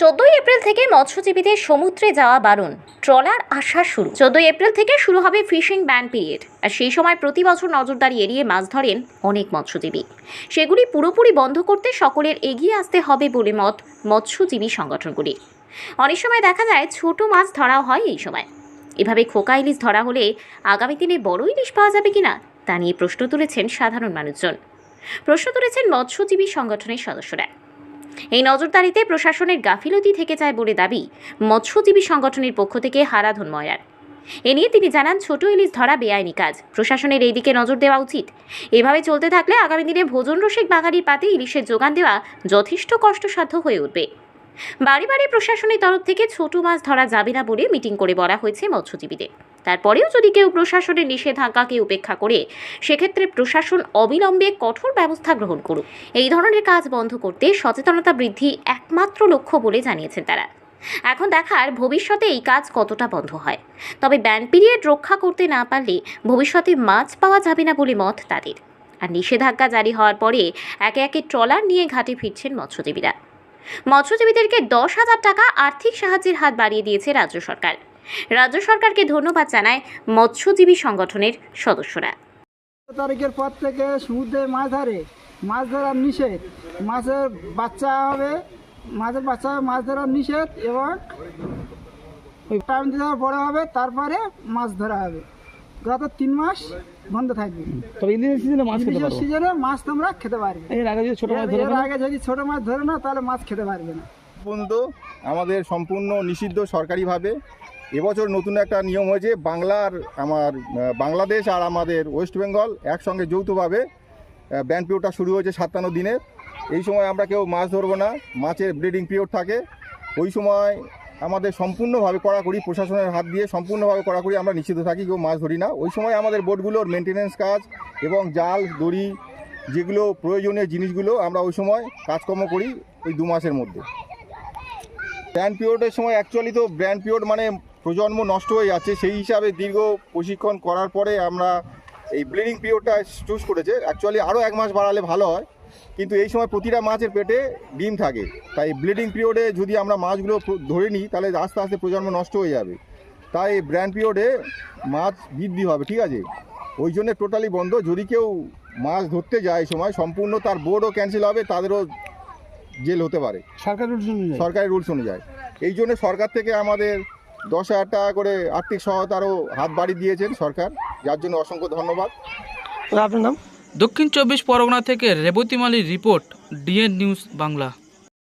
চোদ্দই এপ্রিল থেকে মৎস্যজীবীদের সমুদ্রে যাওয়া বারণ, ট্রলার আসা শুরু। চোদ্দই এপ্রিল থেকে শুরু হবে ফিশিং ব্যান পিরিয়ড, আর সেই সময় প্রতি বছর নজরদারি এড়িয়ে মাছ ধরেন অনেক মৎস্যজীবী। সেগুলি পুরোপুরি বন্ধ করতে সকলের এগিয়ে আসতে হবে বলে মত মৎস্যজীবী সংগঠনগুলি। অনেক সময় দেখা যায় ছোট মাছ ধরা হয় এই সময়। এভাবে খোকা ইলিশ ধরা হলে আগামী দিনে বড় ইলিশ পাওয়া যাবে কিনা, তা নিয়ে প্রশ্ন তুলেছেন সাধারণ মানুষজন। প্রশ্ন তুলেছেন মৎস্যজীবী সংগঠনের সদস্যরা। এই নজরদারিতে প্রশাসনের গাফিলতি থেকে যায় বলে দাবি মৎস্যজীবী সংগঠনের পক্ষ থেকে হারাধন ময়ার এ নিয়ে তিনি জানান, ছোট ইলিশ ধরা বেআইনি কাজ। প্রশাসনের এই দিকে নজর দেওয়া উচিত। এভাবে চলতে থাকলে আগামী দিনে ভোজন রসিক বাঙালির পাতে ইলিশের যোগান দেওয়া যথেষ্ট কষ্টসাধ্য হয়ে উঠবে। বাড়ি বাড়ি প্রশাসনের তরফ থেকে ছোট মাছ ধরা যাবে না বলে মিটিং করে বলা হয়েছে মৎস্যজীবীদের। তারপরেও যদি কেউ প্রশাসনের নিষেধাজ্ঞাকে উপেক্ষা করে, সেক্ষেত্রে প্রশাসন অবিলম্বে কঠোর ব্যবস্থা গ্রহণ করুক। এই ধরনের কাজ বন্ধ করতে সচেতনতা বৃদ্ধি একমাত্র লক্ষ্য বলে জানিয়েছেন তারা। এখন দেখার ভবিষ্যতে এই কাজ কতটা বন্ধ হয়। তবে ব্যান পিরিয়ড রক্ষা করতে না পারলে ভবিষ্যতে মাছ পাওয়া যাবে না বলে মত তাদের। আর নিষেধাজ্ঞা জারি হওয়ার পরে একে একে ট্রলার নিয়ে ঘাটে ফিরছেন মৎস্যজীবীরা। মৎস্যজীবীদেরকে দশ হাজার টাকা আর্থিক সাহায্যের হাত বাড়িয়ে দিয়েছে রাজ্য সরকার। রাজ্য সরকারকে ধন্যবাদ জানায় মৎস্যজীবী সংগঠনের সদস্যরা। তারিখের পর থেকে সমুদ্রে মাছ ধরে, মাছ ধরার নিষেধ। মাছের বাচ্চা হবে, মাছের বাচ্চা হবে মাছ ধরার নিষেধ এবং টাইম হবে বড় হবে, তারপরে মাছ ধরা হবে। গত তিন মাস বন্ধ থাকবে। তবে ইলিশের সিজনে মাছ খেতে পারব। সিজনে মাছ তোমরা খেতে পারবে। এর আগে যদি ছোট মাছ ধরে এর আগে যদি ছোট মাছ ধরে না তাহলে মাছ খেতে পারবে না। পর্যন্ত আমাদের সম্পূর্ণ নিষিদ্ধ সরকারিভাবে এবছর নতুন একটা নিয়ম হয়েছে বাংলার আমার বাংলাদেশ আর আমাদের ওয়েস্ট বেঙ্গল একসঙ্গে যৌথভাবে ব্যান পিরিয়ডটা শুরু হয়েছে সাতান্ন দিনের। এই সময় আমরা কেউ মাছ ধরবো না মাছের ব্রিডিং পিরিয়ড থাকে। ওই সময় আমাদের সম্পূর্ণভাবে কড়াকড়ি প্রশাসনের হাত দিয়ে সম্পূর্ণভাবে কড়াকড়ি আমরা নিষিদ্ধ থাকি কেউ মাছ ধরি না। ওই সময় আমাদের বোটগুলোর মেনটেনেন্স কাজ এবং জাল, দড়ি যেগুলো প্রয়োজনীয় জিনিসগুলো আমরা ওই সময় কাজকর্ম করি ওই দু মাসের মধ্যে। ব্র্যান্ড পিরিয়ডের সময় অ্যাকচুয়ালি তো ব্র্যান্ড পিরিয়ড মানে প্রজন্ম নষ্ট হয়ে যাচ্ছে। সেই হিসাবে দীর্ঘ প্রশিক্ষণ করার পরে আমরা এই ব্লিডিং পিরিয়ডটা চুজ করেছে। অ্যাকচুয়ালি আরও এক মাস বাড়ালে ভালো হয়। কিন্তু এই সময় প্রতিটা মাছের পেটে ডিম থাকে। তাই ব্লিডিং পিরিয়ডে যদি আমরা মাছগুলো ধরে নিই তাহলে আস্তে আস্তে প্রজন্ম নষ্ট হয়ে যাবে। তাই ব্র্যান্ড পিরিয়ডে মাছ বৃদ্ধি হবে ঠিক আছে? ওই জন্য টোটালি বন্ধ। যদি কেউ মাছ ধরতে যায় এই সময় সম্পূর্ণ তার বোর্ডও ক্যান্সেল হবে তাদেরও জেল হতে পারে। সরকার রুলস অনুযায়ী? সরকারি রুলস অনুযায়ী। এই জন্য সরকার থেকে আমাদের দশ হাজার টাকা করে আর্থিক সহায়তারও হাত বাড়ি দিয়েছেন সরকার। যার জন্য অসংখ্য ধন্যবাদ। আপনার নাম? দক্ষিণ চব্বিশ পরগনা থেকে রেবতী মালির রিপোর্ট ডিএন নিউজ বাংলা।